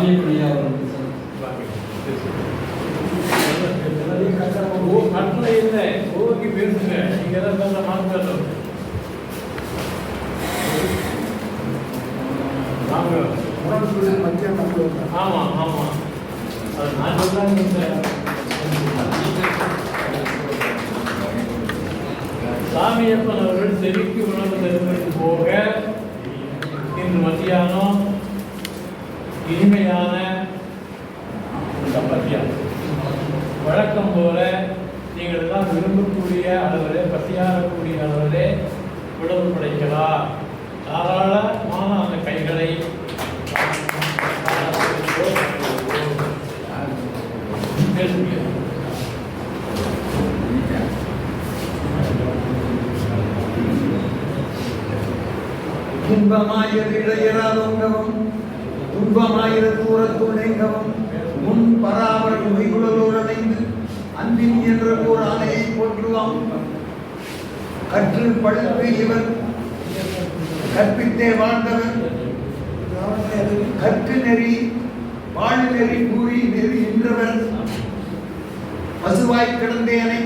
சாமியப்படியா அவர்கள் ஓ கட்டளை இல்லை ஓகே பேசுங்க நீங்க எதாவது பேச மாற்றம் வாங்க உடம்புக்குள்ள மத்திய மண்டலம் ஆமா ஆமா அது நான் சொல்றாங்க இந்த சாமியப்பன் அவர்கள் செவிக்கு உணவு தருவதற்கு போக உணவு தாராளமான அந்த கைகளை. பேசுங்க இன்பமாயிர இடையராதோங்கவும் துன்பமாயிரு தூரத்துள் நீங்கவும் முன் பராமர நுகைகுழலோடு அணைந்து அன்பின் என்ற ஓர் ஆணையை போற்றுவாம் கற்று பழுத்து இவர் கற்பித்தே வாழ்ந்தவர் கற்கு நெறி வாழ் நெறி கூறி நெறி நின்றவர் பசுவாய் கிடந்தேனை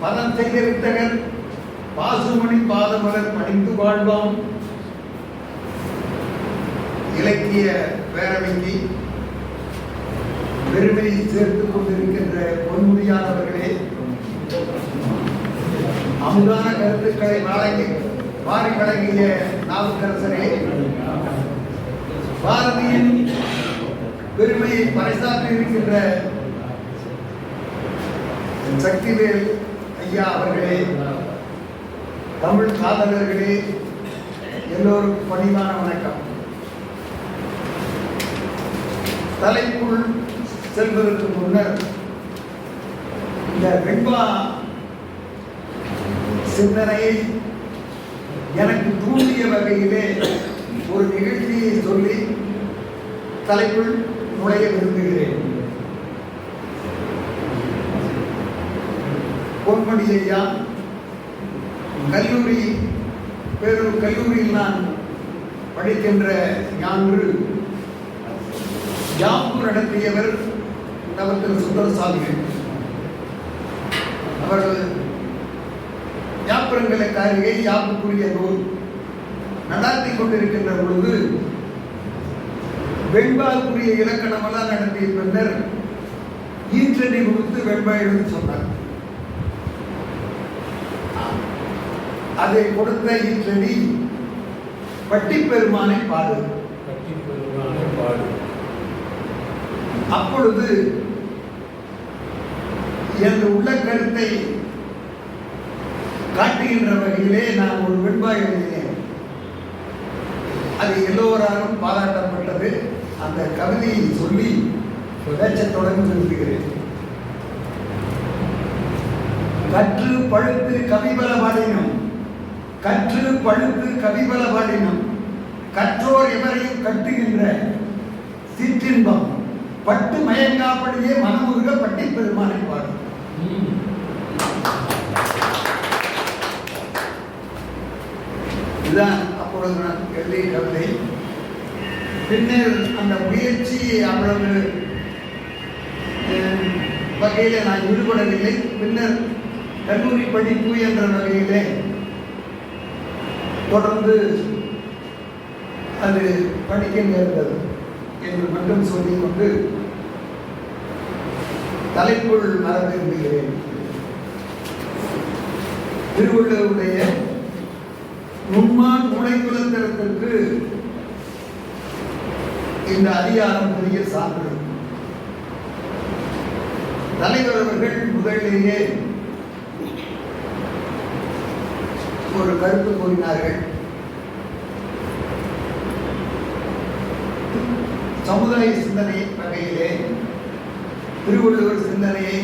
பதம் செய்த வித்தகர் பாசுமணி பாதமலர் பணிந்து வாழ்வோம். இலக்கிய பேரவைக்கு பெருமையை சேர்த்துக் கொண்டிருக்கின்ற பொன்முடியானவர்களே அமுதான கருத்துக்களை நாளைக்கு வாரி வழங்கிய நாவுக்கரசரே பாரதியின் பெருமையை பறைசாற்றி இருக்கின்ற சக்திவேல் ஐயா அவர்களே தமிழ் காதலர்களே எல்லோருக்கும் பணிவான வணக்கம். தலைக்குள் செல்வதற்கு முன்னர் இந்த வெண்பா சிந்தனையை எனக்கு தூண்டிய வகையிலே ஒரு நிகழ்ச்சியை சொல்லி தலைக்குள் நுழைய விரும்புகிறேன். பொன்மணி ஐயா கல்லூரி பேரூர் கல்லூரியில் நான் படிக்கின்ற ஞான்று யாப்பு நடத்தியவர் நமக்கு சுந்தரசாமி. அவர் யாப்புரங்களை காரிகை யாப்புக்குரிய நூல். நடாத்தி கொண்டிருக்கின்ற பொழுது வெண்பாவுக்குரிய இலக்கணமெல்லாம் நடத்திய பின்னர் ஈற்றடி கொடுத்து வெண்பா எழுதி சொன்னார். அதை கொடுத்த ஈற்றடி பட்டிப்பெருமானை பாடு. கட்டி பெருமான பாடு. அப்பொழுது எனது உள்ள கருத்தை காட்டுகின்ற வகையிலே நான் ஒரு வெண்பாய் எழுதினேன். அது எல்லோராலும் பாராட்டப்பட்டது. அந்த கவிதையை சொல்லி பேச்சத் தொடர்ந்து நிறுத்துகிறேன். கற்று பழுத்து கவிபல பாடினம். கற்று பழுத்து கவிபல பாடினம். கற்றோர் எவரையும் கட்டுகின்ற சிற்றின்பம். பட்டு மயங்காப்படியே மனமுருக பட்டி பெருமானை பாடும். இதுதான் அப்பொழுது நான் எழுதிய கவிதை பின்னர் அந்த முயற்சி அவ்வளவு வகையில் நான் ஈடுபடவில்லை. பின்னர் கல்லூரி படிப்பு என்ற வகையிலே தொடர்ந்து அது படிக்க நேர்ந்தது என்று மட்டும் சொல்லிக்கொண்டு தலைக்குள் மறந்து விரும்புகிறேன். திருவள்ளுவருடைய நுண்மான் உழைக்குலத்திற்கு இந்த அதிகாரம் பெரிய சான்று. தலைவர் அவர்கள் முதலிலேயே ஒரு கருத்து கூறினார்கள். சமுதாய சிந்தனை வகையிலே திருவள்ளுவர் சிந்தனையை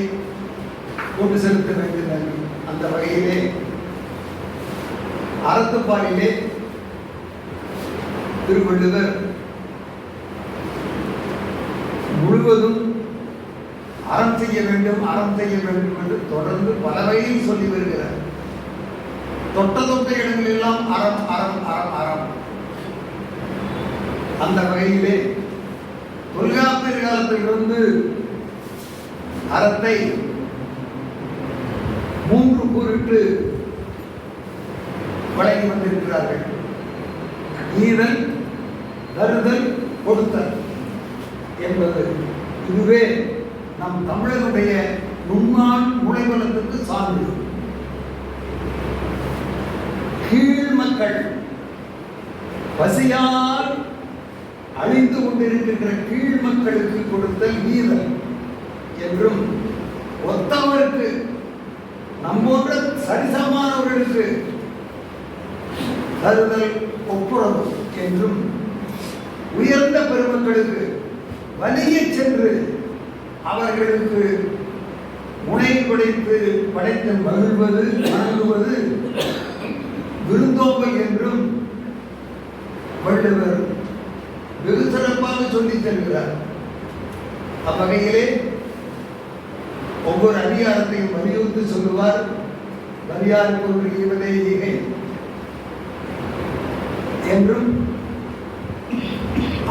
கொண்டு செலுத்த வேண்டும் அந்த வகையிலே அறத்துப்பாலிலே திருவள்ளுவர் முழுவதும் அறம் செய்ய வேண்டும் அறம் செய்ய வேண்டும் என்று தொடர்ந்து பல வகையில் சொல்லி வருகிறார். தொட்ட தொட்ட இடங்களெல்லாம் அறம் அறம் அறம் அறம். அந்த வகையிலே தொல்காப்பியர் காலத்திலிருந்து அறத்தை மூன்று கூறிட்டு வழங்கி வந்திருக்கிறார்கள். ஈதல் தருதல் கொடுத்தல் என்பது இதுவே நம் தமிழருடைய நுண்ணான் முளைவலத்துக்கு சான்று. கீழ் மக்கள் பசியால் அழிந்து கொண்டிருக்கின்ற கீழ் மக்களுக்கு கொடுத்தல் ஈதல் என்றும் ஒத்தவருக்கு நம்மோன்ற சரிசமானவர்களுக்கு தருதல் ஒப்புரவு என்றும் உயர்ந்த பெருமக்களுக்கு வலிய சென்று அவர்களுக்கு முனை படைத்து படைத்து மகிழ்வது மகிழ்வது விருந்தோம்பை என்றும் வள்ளுவர் வெகு சிறப்பாக சொல்லித் தருகிறார். அவ்வகையிலே ஒவ்வொரு அதிகாரத்தையும் வலியுறுத்தி சொல்லுவார் வலியார் பொருள் ஈவதே ஈகை என்றும்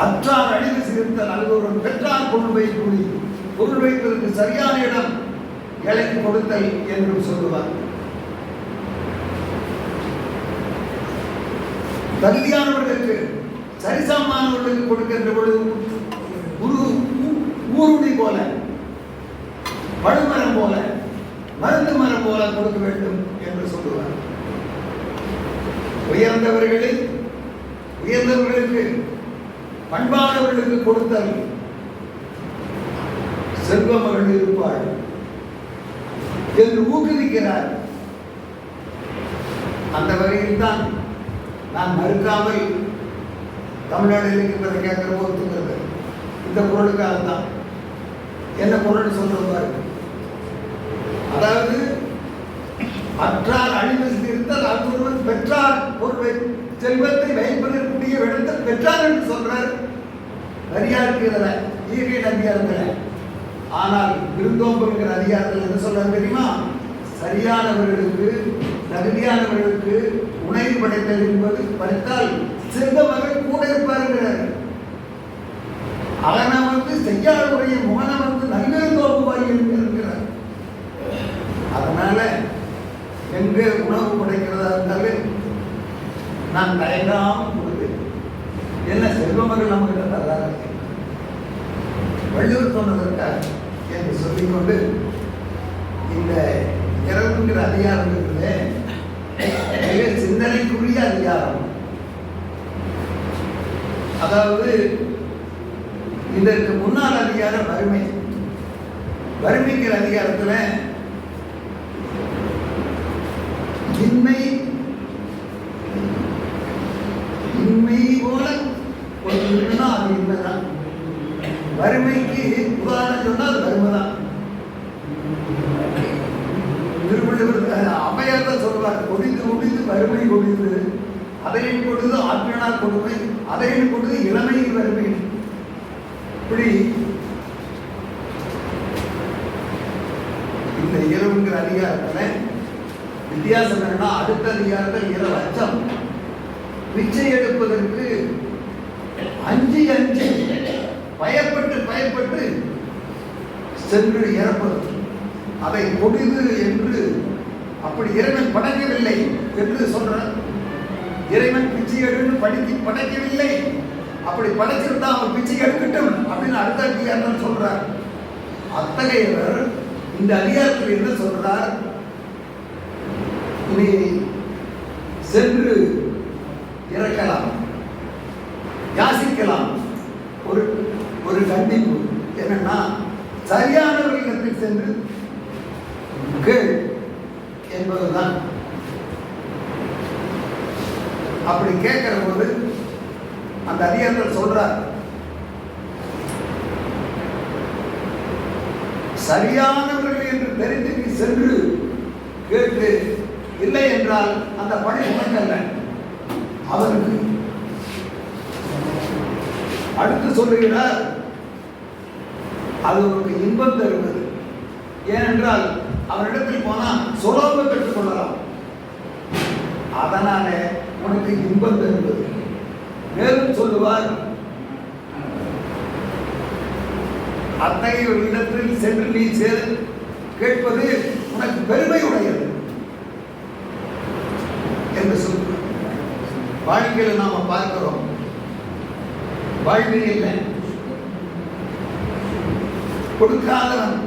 அற்றார் அழிவு சிறுத்த நல்லோரும் பெற்றார் பொருள் வைக்கூடி பொருள் வைப்பதற்கு சரியான இடம் இலைக்கு கொடுத்தல் என்றும் சொல்லுவார். தகுதியானவர்களுக்கு சரிசமானவர்களுக்கு கொடுக்கின்ற பொழுது குரு ஊருணி போல பழுமரம் போல மருந்து மரம் போல கொடுக்க வேண்டும் என்று சொல்லுவார். உயர்ந்தவர்களை உயர்ந்தவர்களுக்கு பண்பானவர்களுக்கு கொடுத்தல். செல்வமகள் இருப்பாள் என்று ஊக்குவிக்கிறார். அந்த வகையில் தான் நான் மறுக்காமல் தமிழ்நாடு இருக்கின்றதை கேட்கிற ஒத்துக்கிறது இந்த பொருளுக்காக தான் என்ன பொருள் சொல்றது பாருங்க. அதாவது அற்றார் அழிவு இருத்தல் அது ஒருவன் பெற்றார். பொருளை செல்வத்தை வைப்பதற்குரிய இடத்தில் பெற்றார் என்று சொல்றார். சரியாருக்கு இருக்கிறத ஈகை அதிகாரத்தில் ஆனால் விருந்தோம்புங்கிற அதிகாரத்தில் என்ன சொல்றாரு தெரியுமா? சரியானவர்களுக்கு தகுதியானவர்களுக்கு உணவு படைத்தல் என்பது படித்தால் சிறந்த கூட இருப்பாருங்கிறார் அவனை வந்து செய்யாத செய்யாதவருடைய முகனை வந்து நல்விருந்தோம்புவாய் இருக்கிறார் அதனால எங்கே உணவு படைக்கிறதா இருந்தாலும் நான் தயங்காம கொடுப்பேன். என்ன செல்வமர்கள் நமக்கு நல்லா இருக்கு வள்ளுவர் சொன்னதற்காக என்று சொல்லிக்கொண்டு இந்த இரவுங்கிற அதிகாரம் இருக்குல்ல மிக சிந்தனைக்குரிய அதிகாரம். அதாவது இதற்கு முன்னாள் அதிகாரம் வறுமை. வறுமைங்கிற அதிகாரத்தில் உண்மை. உண்மை. போல ஒரு இருக்குன்னா அது இன்மைதான் வறுமைக்கு உதாரணம் சொன்னா அது வறுமை தான் திருவள்ளுவர் அம்மையார் தான் சொல்றார் கொடிந்து கொடிந்து வறுமை கொடிந்து அதையும் கொடுத்து ஆற்றினார் கொடுமை அதையும் கொடுத்து இளமையின் வறுமை. இப்படி இந்த இரவுங்கிற அதிகாரத்துல வித்தியாசம் என்னன்னா அடுத்த அதிகாரத்தில் இரு லட்சம் பிச்சை எடுப்பதற்கு அஞ்சு அஞ்சு பயப்பட்டு பயப்பட்டு சென்று இறப்பது. அதை முடிவு என்று அப்படி இறைவன் படைக்கவில்லை என்று சொல்றார் இறைவன் பிச்சை எடுன்னு படித்து படைக்கவில்லை. அப்படி படைச்சிருந்தா அவன் பிச்சை எடுக்கட்டும் அப்படின்னு அடுத்த அதிகாரம் சொல்றார். அத்தகையவர் இந்த அதிகாரத்தில் என்ன சொல்றார்? நீ சென்று இறக்கலாம் யாசிக்கலாம். ஒரு ஒரு கண்டிப்பு என்னன்னா சரியானவர்களிடத்தில் சென்று கேள் என்பதுதான். அப்படி கேட்கிற போது அந்த அதிகாரிகள் சொல்றார் சரியானவர்கள் என்று தெரிந்து நீ சென்று கேட்டு இல்லை என்றால் அந்த பணி உனக்கல்ல அவருக்கு அடுத்து சொல்லுகிறார் அது உனக்கு இன்பம் தருவது. ஏனென்றால் அவரிடத்தில் போனால் சுலபம் பெற்றுக்கொள்ளலாம் அதனால உனக்கு இன்பம் தருவது. மேலும் சொல்லுவார் அத்தகைய ஒரு இடத்தில் சென்று நீ சேர் கேட்பது உனக்கு பெருமை உடையது என்று சொல்கிறார் வாழ்க்கையில் நாம பார்க்கிறோம். வாழ்வில் இல்லை. கொடுக்காதவன்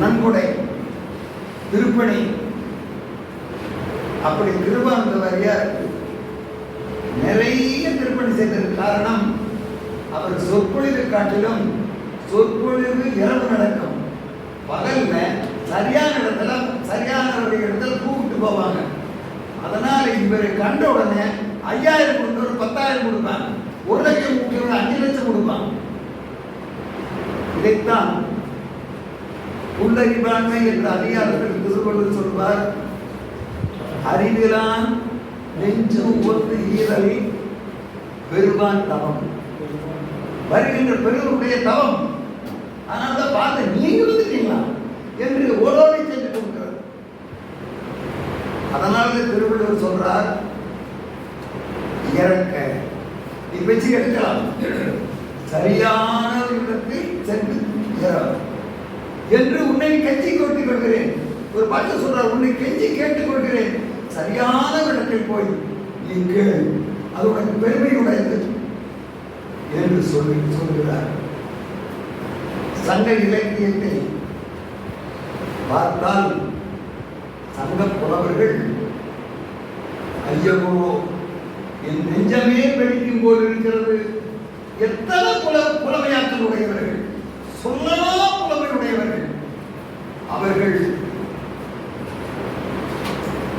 நன்கொடை திருப்பணி. அப்படி திருவானந்தவர் யார்? நிறைய திருப்பணி செய்தது காரணம் அவர் சொற்பொழிவு காட்டிலும் சொற்பொழிவு இரவு நடக்கும். பகல்ல சரியான இடத்துல சரியானவருடைய இடத்துல கூப்பிட்டு போவாங்க. அதனால இவரை கண்ட உடனே ஐயாயிரம் கொடுத்தவர் பத்தாயிரம் கொடுப்பாங்க. ஒரு லட்சம் கொடுத்தவர் அஞ்சு லட்சம் கொடுப்பாங்க. இதைத்தான் உள்ளறிவாண்மை என்ற அதிகாரத்தில் திருவள்ளுவர் சொல்வார். அறிவிலான் நெஞ்சு ஒத்து ஈரலி பெருவான் தவம். வருகின்ற பெருவருடைய தவம். அதனால தான் பார்த்து நீங்க வந்துட்டீங்களா என்று ஓடோடி அதனால திருவள்ளுவர் சொல்றார் இறக்க. நீ வச்சு எடுக்கலாம். சரியான இடத்தில் சென்று என்று உன்னை கெஞ்சி கேட்டுக் கொள்கிறேன். ஒரு பாட்டு சொல்றார் உன்னை கெஞ்சி கேட்டுக் கொள்கிறேன். சரியான இடத்தில் போய் நீ கேள். அது உனக்கு பெருமையுடையது என்று சொல்லி சொல்கிறார். சங்க இலக்கியத்தை பார்த்தால் அந்த புலவர்கள் ஐயவோ என் நெஞ்சமே வெடிக்கும் போல் இருக்கிறது. எத்தனை புல புலமையாற்றல் உடையவர்கள் சொல்லலாம் புலமையுடையவர்கள் அவர்கள்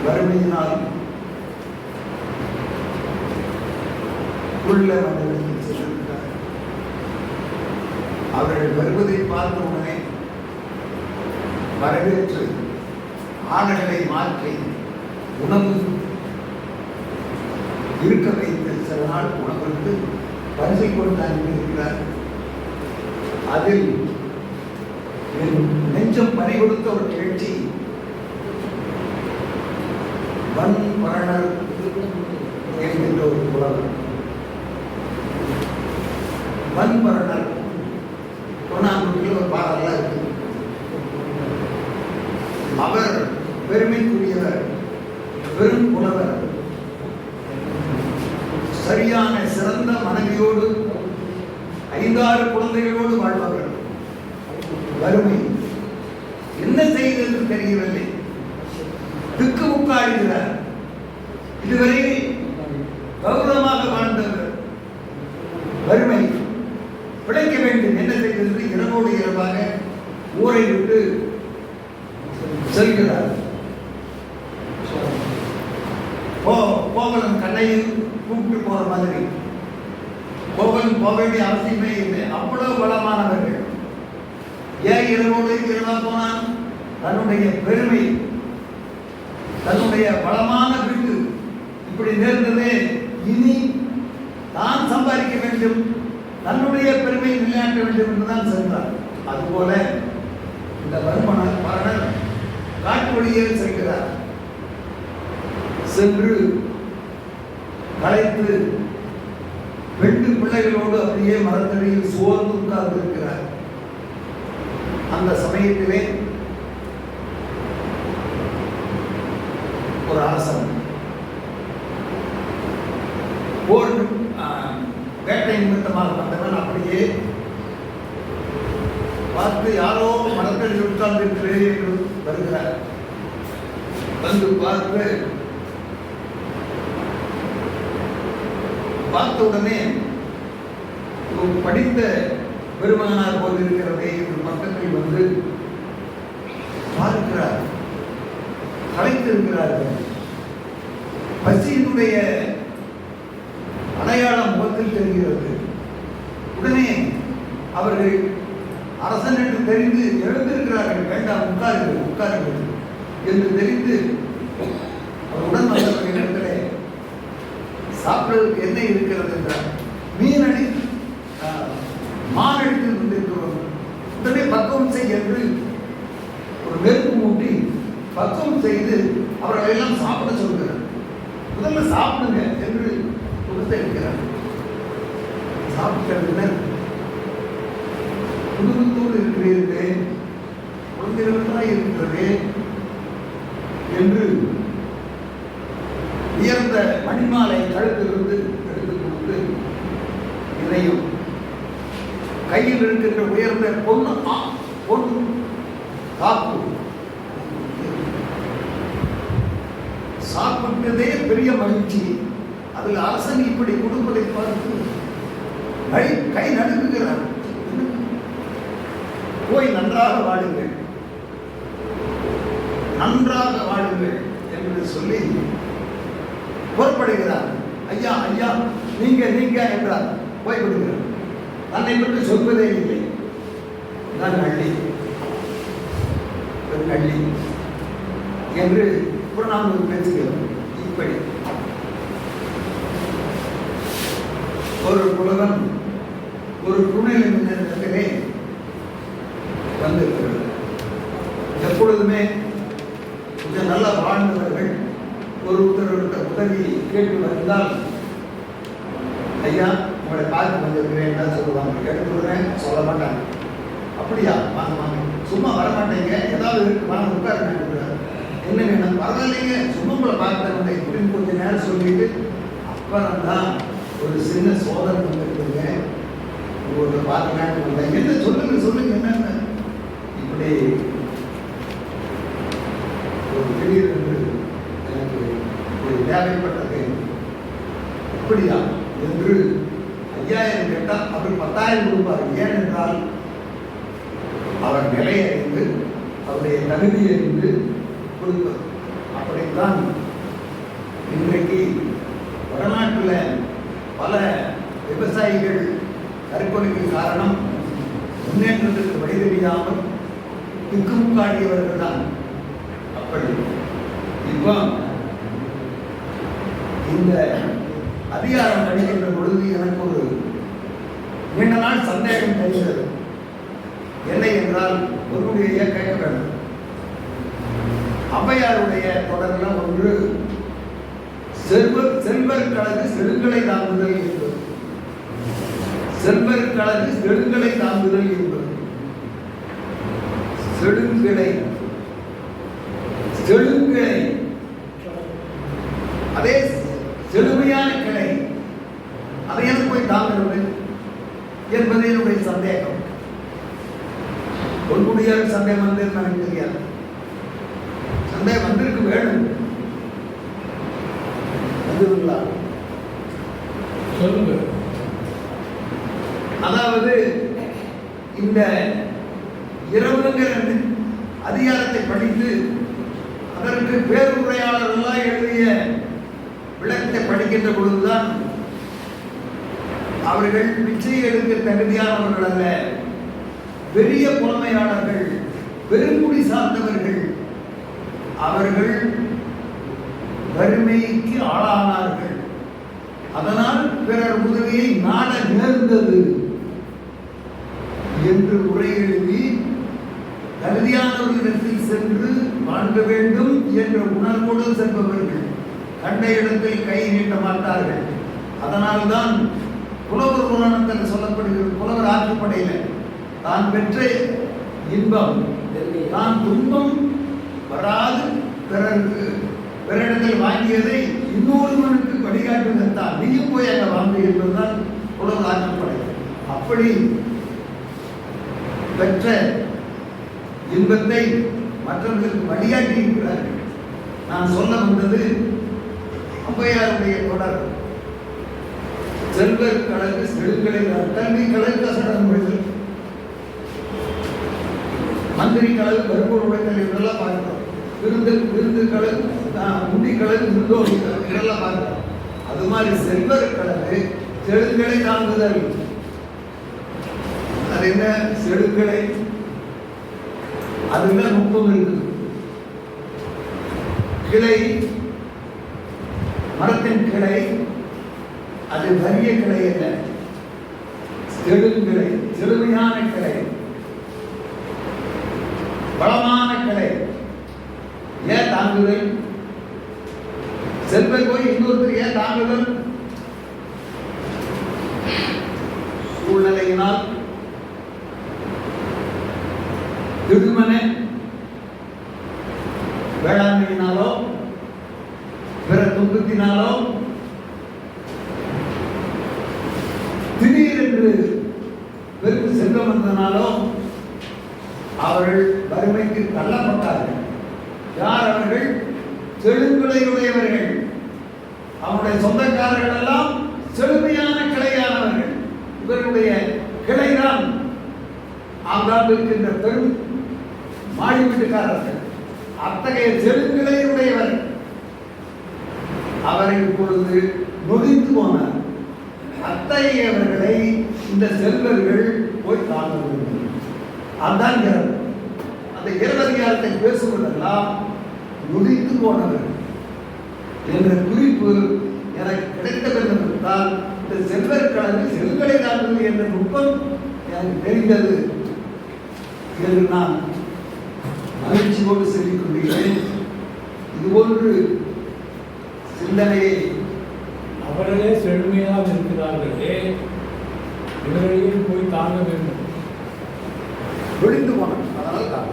வறுமையினால் உள்ள மண்டலத்தில் சென்றிருக்கிறார் அவர்கள் வருவதை பார்த்த உடனே வரவேற்று ஆடைகளை மாற்றி உணவு இருக்க வைத்த சில நாள் உணவுக்கு பரிசை கொடுத்து அனுப்பியிருக்கிறார் அதில் நெஞ்சம் பறி கொடுத்த ஒரு நிகழ்ச்சி வன் பரணர் என்கின்ற ஒரு புலவர் வன் பரணர் பொன்னாங்குடியில் ஒரு பாடலாம் இருக்கு அவர் பெருமைக்குரியவர் பெரும் புலவர் சரியான சிறந்த மனைவியோடு ஐந்தாறு குழந்தைகளோடு வாழ்பவர் வறுமை என்ன செய்தது தெரியவில்லை திக்கு முக்காடுகிறார் இதுவரை கௌரவமாக வாழ்ந்தவர் வறுமை பிழைக்க வேண்டும் என்ன செய்வது இரவோடு இரவாக ஊரை விட்டு செல்கிறார். கோவலன் கண்ணையும் கூப்பிட்டு போற மாதிரி. கோவலன் போக வேண்டிய அவசியமே இல்லை. அவ்வளவு பலமானவர்கள் ஏன் இரவோடு இரவா போனான்? தன்னுடைய பெருமை தன்னுடைய பலமான வீட்டு இப்படி நேர்ந்ததே இனி தான் சம்பாதிக்க வேண்டும் தன்னுடைய பெருமையை நிலைநாட்ட வேண்டும் என்றுதான் சென்றார். அதுபோல இந்த வருமான பரணர் காட்டு வழியே செல்கிறார். சென்று களைத்து பெண்டு பிள்ளைகளோடு அப்படியே மரத்தடியில் சோர்ந்து உட்கார்ந்து இருக்கிறார் அந்த சமயத்திலே ஒரு அரசன் போர் வேட்டை நிமித்தமாக வந்தவன் அப்படியே பார்த்து யாரோ மரத்தில் உட்கார்ந்திருக்கிறே என்று வருகிறார் வந்து பார்த்து பார்த்த உடனே படித்த பெருமகனார் போல் இருக்கிறதே என்று பக்கத்தில் வந்து பார்க்கிறார் கலைத்திருக்கிறார்கள் பசியினுடைய அடையாளம் முகத்தில் தெரிகிறது உடனே அவர்கள் அரசன் என்று தெரிந்து எழுந்திருக்கிறார்கள் வேண்டாம் உட்காருங்கள் உட்காருங்கள் என்று தெரிந்து அவர் உடன் வந்தவர்களிடத்திலே சாப்பிடுவதற்கு என்ன இருக்கிறது என்றால் மீன் அடி ஆ, கொண்டிருக்கிறோம் உடனே பக்குவம் செய் என்று ஒரு நெருப்பு மூட்டி பக்குவம் செய்து அவர்களை எல்லாம் சாப்பிட சொல்கிறார். முதல்ல சாப்பிடுங்க என்று கொடுத்திருக்கிறார் சாப்பிட்ட பின்னர் குடும்பத்தோடு இருக்கிறீர்களே குழந்தைகளுக்காக இருக்கிறதே என்று உயர்ந்த மணிமாலை கழுத்திலிருந்து எடுத்து கொடுத்து இதையும் கையில் இருக்கின்ற உயர்ந்த பொன் ஆ- பொன் காப்பு சாப்பிட்டதே பெரிய மகிழ்ச்சி அதில் அரசன் இப்படி கொடுப்பதை பார்த்து கை கை நடுங்குகிறார் போய் நன்றாக வாடுங்கள் நன்றாக வாடுங்கள் என்று சொல்லி புறப்படுகிறார். ஐயா ஐயா நீங்க நீங்க என்றார். போய் விடுகிறார். தன்னை பற்றி சொல்வதே இல்லை. நான் அள்ளி அள்ளி என்று புறநானூறு பேசுகிறோம் இப்படி. ஒரு புலவன் ஒரு துணையில் நின்றத்திலே கேட்டு வந்தால் ஐயா உங்களை பார்த்து வந்திருக்கிறேன் தான் சொல்லுவாங்க. கேட்டு சொல்றேன் சொல்ல மாட்டாங்க. அப்படியா? வாங்க வாங்க. சும்மா வர மாட்டேங்க. ஏதாவது இருக்கு வாங்க உட்காருங்க என்ன வேணும் பரவாயில்லைங்க. சும்மா உங்களை பார்க்குறேன் இப்படின்னு கொஞ்ச நேரம் சொல்லிட்டு அப்புறம் தான் ஒரு சின்ன சோதனை வந்துருக்குங்க ஒரு பார்க்கலான்னு வந்தேன். என்ன சொல்லுங்க சொல்லுங்க என்னென்ன. இப்படி ஒரு திடீரென்று எனக்கு ஒரு தேவைப்பட்டது அப்படியா என்று ஐயாயிரம் கேட்டால் அவர் பத்தாயிரம் கொடுப்பார் ஏனென்றால் அவர் நிலை அறிந்து அவருடைய தகுதி அறிந்து கொடுப்பார் அப்படித்தான் இன்றைக்கு வடநாட்டில் பல விவசாயிகள் தற்கொலைக்கு காரணம் முன்னேற்றத்திற்கு வழி தெரியாமல் திக்கும் காட்டியவர்கள் தான் அப்படி இப்போ இந்த அதிகாரம் படிக்கின்ற பொழுது எனக்கு ஒரு நீண்ட நாள் சந்தேகம் தெரிகிறது என்ன என்றால் ஒருவருடைய கேட்க வேண்டும் ஔவையாருடைய தொடர்ல ஒன்று செல்வர் செல்வர் கழகு செழுங்களை தாங்குதல் என்பது. செல்வர் கழகு செழுங்களை தாங்குதல் என்பது. செழுங்கிளை அதே செழுமையான கிளை அதை எனக்கு போய் தாங்கிறது என்பது என்னுடைய சந்தேகம் பொன்முடியார் சந்தேகம் வந்து எனக்கு தெரியாது சந்தேகம் வந்திருக்கு வேணும் வந்துருங்களா சொல்லுங்க அதாவது இந்த இரவுங்கிற அதிகாரத்தை படித்து அதற்கு பேருரையாளர்களாக எழுதிய விளக்கத்தை படிக்கின்ற பொழுதுதான் அவர்கள் பிச்சை எடுக்க தகுதியானவர்கள் அல்ல. பெரிய புலமையாளர்கள் பெருங்குடி சார்ந்தவர்கள். அவர்கள் வறுமைக்கு ஆளானார்கள். அதனால் பிறர் உதவியை நாட நேர்ந்தது என்று உரை எழுதி தகுதியானவர்களிடத்தில் சென்று வாழ்க்க வேண்டும் என்ற உணர்வோடு செல்பவர்கள். கண்ட இடத்தில் கை நீட்ட மாட்டார்கள். அதனால்தான் புலவர் புராணத்தில் சொல்லப்படுகிறது புலவர் ஆற்றுப்படையில் தான் பெற்ற இன்பம். தான் துன்பம் வராது பிறருக்கு. பிறரிடத்தில் வாங்கியதை இன்னொருவனுக்கு வழிகாட்டுவதுதான் நீயும் போய் அங்கே வாங்கு என்பதுதான் புலவர் ஆற்றுப்படை. அப்படி பெற்ற இன்பத்தை மற்றவர்களுக்கு வழிகாட்டி இருக்கிறார்கள் நான் சொல்ல வந்தது ஔவையாருடைய தொடர். செல்வர் கழகு செல்களை தண்ணி கழகு கசடம் மொழிகள் மந்திரி கழகு கருப்பூர் உடைத்தல் இதெல்லாம் பார்க்கிறோம். விருந்து விருந்து கழகு முடி கடல் விருந்தோடி இதெல்லாம் பார்க்கிறோம். அது மாதிரி செல்வர் கழகு செழுங்களை தாங்குதல். அது என்ன? செழுக்களை அதுல நுட்பம் இருக்குது. கிளை மரத்தின் கிளை அது வறிய கிளை அல்ல. செழுங்கிளை செழுமையான கிளை. பலமான கிளை. ஏன் தாங்குதல்? செல்வ போய் இன்னொருத்தர் ஏன் தாங்குதல்? சூழ்நிலையினால். திடுமனே வேளாண்மையினாலோ பிற துன்பத்தினாலோ திடீரென்று பெரும் செல்வம் வந்தனாலோ அவர்கள் வறுமைக்கு தள்ளப்பட்டார்கள் யார் அவர்கள் செழுங்குலையுடையவர்கள் அவருடைய சொந்தக்காரர்கள் எல்லாம் செழுமையான கிளையானவர்கள் இவருடைய கிளைதான் ஆங்கால் இருக்கின்ற பெரும் மாடி வீட்டுக்காரர்கள் அத்தகைய செழுங்கிளையுடையவர் அவரை இப்பொழுது நொதித்து போனார் அத்தகையவர்களை இந்த செல்வர்கள் போய் தாங்க அதுதான் இரவு அந்த இரவதிகாரத்தை பேசுவதெல்லாம் நொதித்து போனவர் என்ற குறிப்பு எனக்கு கிடைத்த வேண்டும் என்றால் இந்த செல்வர் கலந்து செல்களை தாக்குவது என்ற நுட்பம் எனக்கு தெரிந்தது. என்று நான் மகிழ்ச்சியோடு சொல்லிக் கொள்கிறேன் இது போன்று சிந்தனையை அவர்களே செழுமையாக இருக்கிறார்களே. இவர்களையும் போய் தாங்க வேண்டும். விழுந்து போனோம் அதனால் தான்.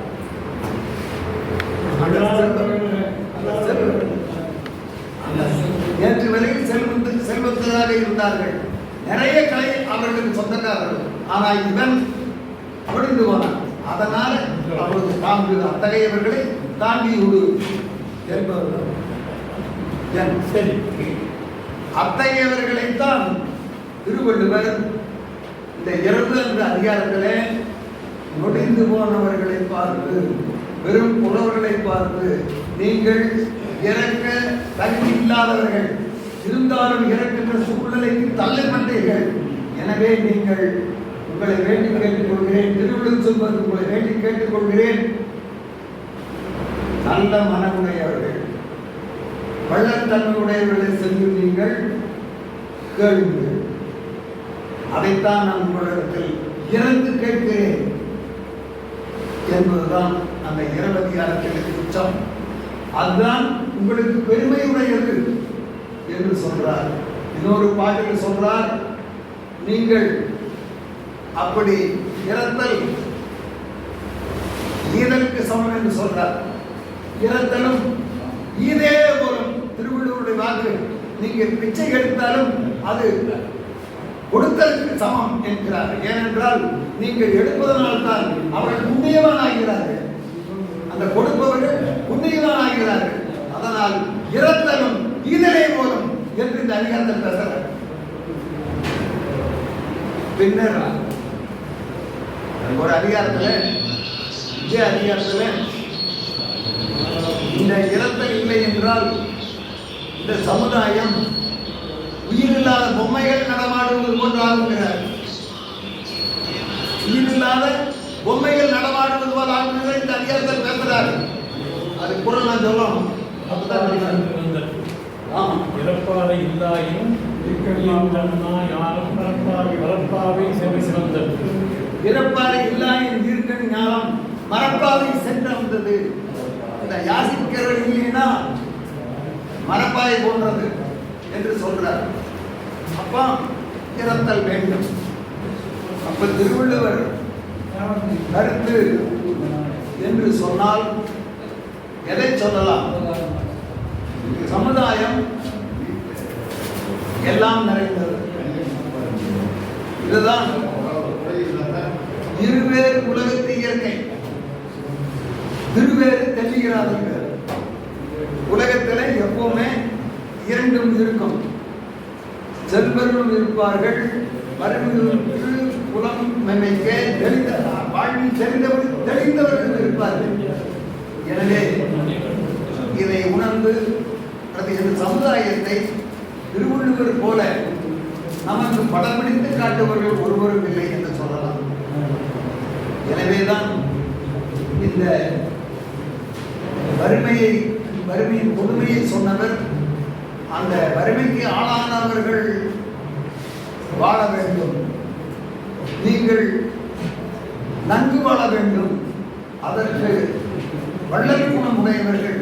நேற்று வரையில் செல்வந்து செல்வந்தராக இருந்தார்கள். நிறைய கலை அவர்களுக்கு சொந்தக்காரர்கள். ஆனால் இவன் விழுந்து போனான். அதனால் அவரது தாங்கு. அத்தகையவர்களை தாண்டி விடு என்பவர்கள். என் சரி. அத்தகையவர்களைத்தான் திருவள்ளுவர் இந்த இரண்டு என்ற அதிகாரத்திலே நொடிந்து போனவர்களை பார்த்து வெறும் புலவர்களை பார்த்து நீங்கள் இறக்க தகுதி இல்லாதவர்கள் இருந்தாலும் இறக்கின்ற சூழ்நிலைக்கு தள்ளப்பட்டீர்கள். எனவே நீங்கள் உங்களை வேண்டி கேட்டுக்கொள்கிறேன் திருவள்ளுவர் சொல்வது உங்களை வேண்டி கேட்டுக்கொள்கிறேன். நல்ல மனமுடையவர்கள் பள்ளத்தன்மையுடையவர்களை சென்று நீங்கள் கேளுங்கள். அதைத்தான் நான் உங்களிடத்தில் இறந்து கேட்கிறேன் என்பதுதான் அந்த இரவதிகாரத்திற்கு உச்சம். அதுதான் உங்களுக்கு பெருமையுடையது என்று சொல்றார். இன்னொரு பாட்டில் சொல்றார் நீங்கள் அப்படி இறத்தல் ஈதலுக்கு சமம் என்று சொல்றார். இறத்தலும் ஈதே போலும் திருவள்ளுவருடைய வாக்கு. நீங்கள் பிச்சை எடுத்தாலும் அது கொடுத்தலுக்கு சமம் என்கிறார் ஏனென்றால் நீங்கள் எடுப்பதனால் தான் அவர்கள் புண்ணியவான் ஆகிறார்கள் அந்த கொடுப்பவர்கள் புண்ணியவான் ஆகிறார்கள் அதனால் இறத்தலும் ஈதலே போதும் என்று இந்த அதிகாரத்தில் பேசுகிறார் பின்னர் ஒரு அதிகாரத்தில் இதே அதிகாரத்தில் இந்த இறத்தல் இல்லை என்றால் இந்த சமுதாயம் உயிரில்லாத பொம்மைகள் நடமாடுவது போன்று ஆகுங்கிறார் உயிரில்லாத பொம்மைகள் நடமாடுவது போல் ஆகுங்கிற இந்த அதிகாரத்தில் பேசுறாரு அது குரல் நான் சொல்லணும் இறப்பாறை இல்லாயும் யாரும் பரப்பாவை வளர்ப்பாவை செவி சிறந்தது. பிறப்பாறை இல்லாயின் ஞானம் மரப்பாவை சென்று வந்தது. இந்த யாசிக்கிறவர் இல்லைன்னா மரப்பாவை போன்றது என்று சொல்றார் அப்பா இறத்தல் வேண்டும். அப்ப திருவள்ளுவர் கருத்து என்று சொன்னால் எதை சொல்லலாம்? சமுதாயம் எல்லாம் நிறைந்தது. இதுதான் இருவேறு உலகத்து இயற்கை. திருவேறு தெளிகிறார்கள். உலகத்தில் எப்பவுமே இரண்டும் இருக்கும். செல்வர்களும் இருப்பார்கள் வறுமையுற்று குலம் மெமைக்க தெளிந்த வாழ்வில் தெரிந்தவர் தெளிந்தவர்கள் இருப்பார்கள் எனவே இதை உணர்ந்து அது இந்த சமுதாயத்தை திருவள்ளுவர் போல நமக்கு படம் பிடித்து காட்டுபவர்கள் ஒருவரும் இல்லை என்று சொல்லலாம். எனவேதான் இந்த வறுமையை வறுமையின் கொடுமையை சொன்னவர் அந்த வறுமைக்கு ஆளானவர்கள் வாழ வேண்டும். நீங்கள் நன்கு வாழ வேண்டும். அதற்கு வள்ளல் குணம் உடையவர்கள்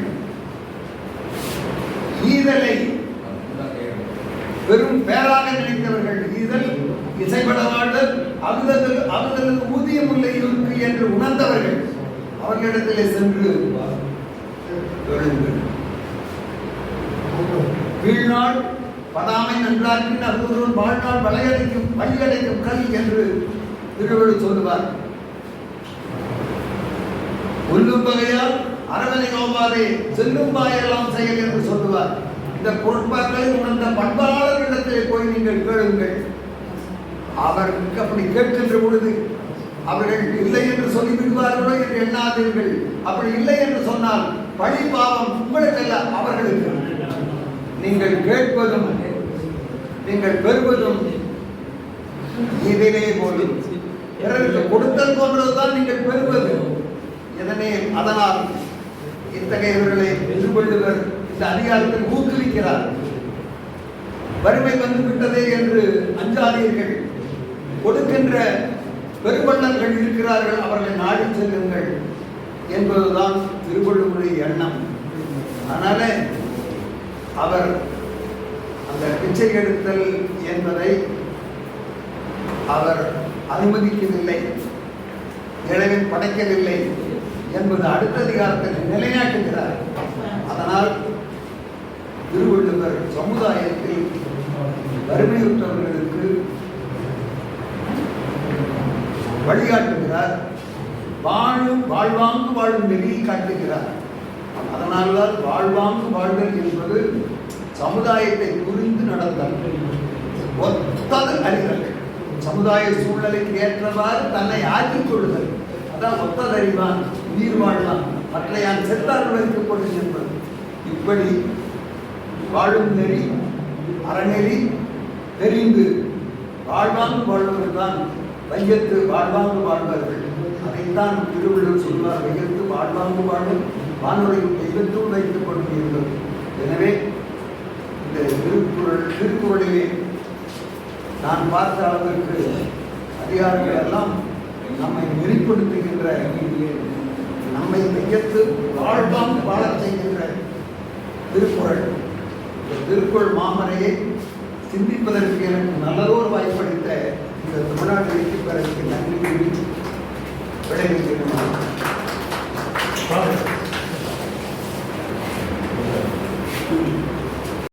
ஈதலை வெறும் பேராக நினைத்தவர்கள் ஈதல் இசைப்பட வாழ்தல் அகுதல் அகுதலுக்கு ஊதியம் இல்லை இருக்கு என்று உணர்ந்தவர்கள் அவர்களிடத்திலே சென்று எழுங்கள் வீழ்நாள் படாமை நன்றாற்றின் அருவருவன் வாழ்நாள் வளையடைக்கும் வழியடைக்கும் கல் என்று திருவள்ளுவர் சொல்லுவார். கொல்லும் வகையால் அரவணை நோவாதே செல்லும் வாயெல்லாம் செயல் என்று சொல்லுவார். இந்த பொருட்பாக்களை உணர்ந்த பண்பாளர்களிடத்திலே போய் நீங்கள் கேளுங்கள். அவருக்கு அப்படி கேட்கின்ற பொழுது அவர்கள் இல்லை என்று சொல்லி விடுவார்களோ என்று எண்ணாதீர்கள். அப்படி இல்லை என்று சொன்னால் பழி பாவம் உங்களுக்கல்ல அவர்களுக்கு. நீங்கள் கேட்பதும் நீங்கள் பெறுவதும் இதிலே போலும் பிறருக்கு கொடுத்தல் போன்றதுதான் நீங்கள் பெறுவது. இதனை அதனால் இத்தகையவர்களை எதிர்கொள்ளுவர் இந்த அதிகாரத்தில் ஊக்குவிக்கிறார். வறுமை வந்து விட்டதே என்று அஞ்சாதீர்கள். கொடுக்கின்ற பெருவண்ணர்கள் இருக்கிறார்கள் அவர்களை நாடி செல்லுங்கள் என்பதுதான் திருவள்ளுவருடைய எண்ணம். அதனால அவர் அந்த பிச்சை எடுத்தல் என்பதை அவர் அனுமதிக்கவில்லை எனவே படைக்கவில்லை என்பது அடுத்த அதிகாரத்தில் நிலைநாட்டுகிறார். அதனால் திருவள்ளுவர் சமுதாயத்தில் வறுமையுற்றவர்களுக்கு வழிகாட்டுகிறார் வாழும் வாழ்வாங்கு வாழும் நெறியை காட்டுகிறார். அதனால்தான் வாழ்வாங்கு வாழ்தல் என்பது சமுதாயத்தை புரிந்து நடத்தல். ஒத்தது அறிதல். சமுதாய சூழ்நிலைக்கு ஏற்றவாறு தன்னை ஆக்கிக் கொள்ளுதல். அதான் ஒத்ததறிவான் உயிர் வாழலாம் மற்றையான் செத்தார் வைக்கப்படும் என்பது. இப்படி வாழும் நெறி அறநெறி தெரிந்து வாழ்வாங்கு வாழ்வர்கள் தான் வையத்து வாழ்வாங்கு வாழ்வார்கள் அதைத்தான் திருவள்ளுவர் சொல்வார் வையத்து வாழ்வாங்கு வாழும் வானொலியின் தெய்வத்தோடு வைத்துக் கொள்கிறீர்கள். எனவே இந்த திருக்குறள் திருக்குறளிலே நான் பார்த்த அளவிற்கு அதிகாரங்கள் எல்லாம் நம்மை நெறிப்படுத்துகின்ற நம்மை மையத்து வாழ்வான் வாழ செய்கின்ற திருக்குறள். இந்த திருக்குறள் மாமரையை சிந்திப்பதற்கு எனக்கு நல்லதோர் வாய்ப்பளித்த இந்த தமிழ்நாட்டு வெற்றி பெறலுக்கு நன்றி விளைவிக்கிறேன்